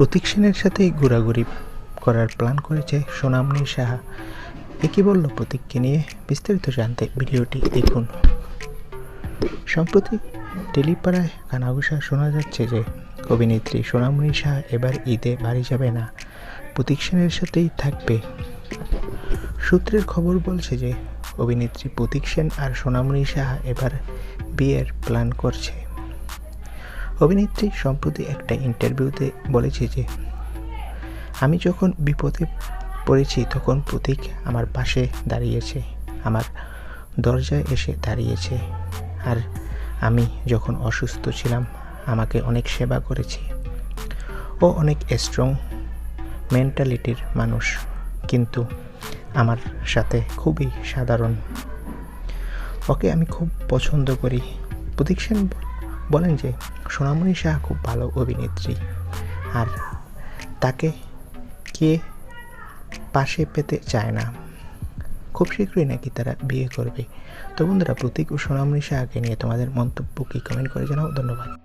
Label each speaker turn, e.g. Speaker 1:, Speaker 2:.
Speaker 1: প্রতীক সেনের সাথে ঘোরাঘুরি করার প্ল্যান করেছে সোনামণি সাহা। একই বলল প্রতীককে নিয়ে বিস্তারিত জানতে ভিডিওটি দেখুন। সম্প্রতি টেলিপাড়ায় কানাঘুষা শোনা যাচ্ছে যে, অভিনেত্রী সোনামণি শাহ এবার ঈদে বাড়ি যাবে না। প্রতীক সেনের সাথেই থাকবে। সূত্রের খবর বলছে যে, অভিনেত্রী প্রতীক সেন আর সোনামণি সাহা এবার বিয়ের প্ল্যান করছে। অভিনেত্রী সম্প্রতি একটা ইন্টারভিউতে বলেছে যে, আমি যখন বিপদে পড়েছি, তখন প্রতীক আমার পাশে দাঁড়িয়েছে, আমার দরজায় এসে দাঁড়িয়েছে। আর আমি যখন অসুস্থ ছিলাম, আমাকে অনেক সেবা করেছে। ও অনেক স্ট্রং মেন্টালিটির মানুষ, কিন্তু আমার সাথে খুবই সাধারণ। ওকে আমি খুব পছন্দ করি। প্রতীক সেন বলেন যে সোনামণি শাহ খুব ভালো অভিনেত্রী। আর তাকে কে পাশে পেতে চায় না? খুব শীঘ্রই নাকি তারা বিয়ে করবে। তো বন্ধুরা, প্রতীক ও সোনামণি শাহকে নিয়ে তোমাদের মন্তব্য কি? কমেন্ট করে জানাও। ধন্যবাদ।